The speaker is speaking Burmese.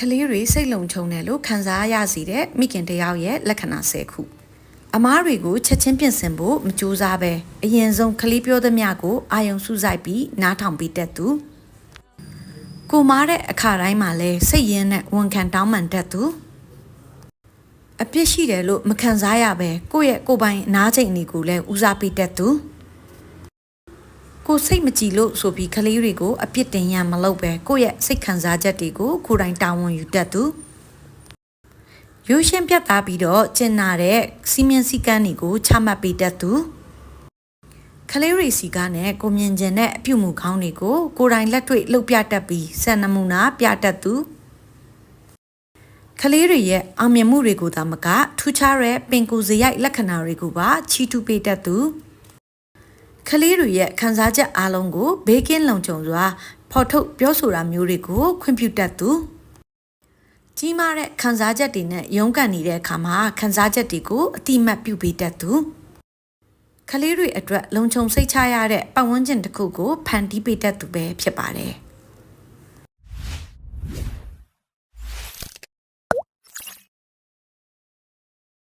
ကလေးတွေစိတ်လုံခြုံတယ်လို့ခံစားရစီတဲ့မိခင်တယောက်ရဲ့လက္ခဏာ10ခုအမားတွေကိုချက်ချင်းပြင်ဆင်ဖို့မကြိုးစားပဲအရင်ဆုံးကလေးပြောသမျှကိုအာယုံစုစိုက်ပြီးနားထောင်ပေးတတ်သူကိုမားတဲ့အခါတိုင်းမှာလဲစိတ်ရင်းနဲ့ဝန်ခံတောင်းပန်တတ်သူအပြစ်ရှိတယ်လို့မခံစားရပဲကိုယ့်ရဲ့ကိုယ်ပိုင်အနားချိန်တွေကိုလည်းဦးစားပေးတတ်သူ ကိုစိတ်မကြည်လို့ဆိုပြီးကလေးတွေကိုအပြစ်တင်ရမလုပ်ပဲကိုယ့်ရဲ့စိတ်ခံစားချက်တွေကိုကိုယ်တိုင်တာဝန်ယူတတ်သူရိုးရှင်းပြတ်သားပြီးတော့ကျင်နာတဲ့စီမင်းစည်းကမ်းတွေကိုချမှတ်ပေးတတ်သူကလေးရီစီကနဲ့ကိုမြင်ကျင်တဲ့အပြုတ်မှုကောင်းတွေကိုကိုယ်တိုင်လက်တွေ့လှုပ်ပြတတ်ပြီးစံနမူနာပြတတ်သူကလေးတွေရဲ့အောင်မြင်မှုတွေကိုသာမကထူးခြားတဲ့ပင်ကိုယ်စရိုက်လက္ခဏာတွေကိုပါချီးထူးပေးတတ်သူ ကလေးတွေရဲ့ခံစားချက်အလုံးကိုဘေးကင်းလုံခြုံစွာဖော်ထုတ်ပြောဆိုတာမျိုးတွေကိုခွင့်ပြုတတ်သူကြီးမားတဲ့ခံစားချက်တွေနဲ့ရုန်းကန်နေတဲ့အခါမှာခံစားချက်တွေကိုအတိမတ်ပြုပေးတတ်သူကလေးတွေအတွက်လုံခြုံစိတ်ချရတဲ့ပတ်ဝန်းကျင်တစ်ခုကိုဖန်တီးပေးတတ်သူပဲဖြစ်ပါတယ်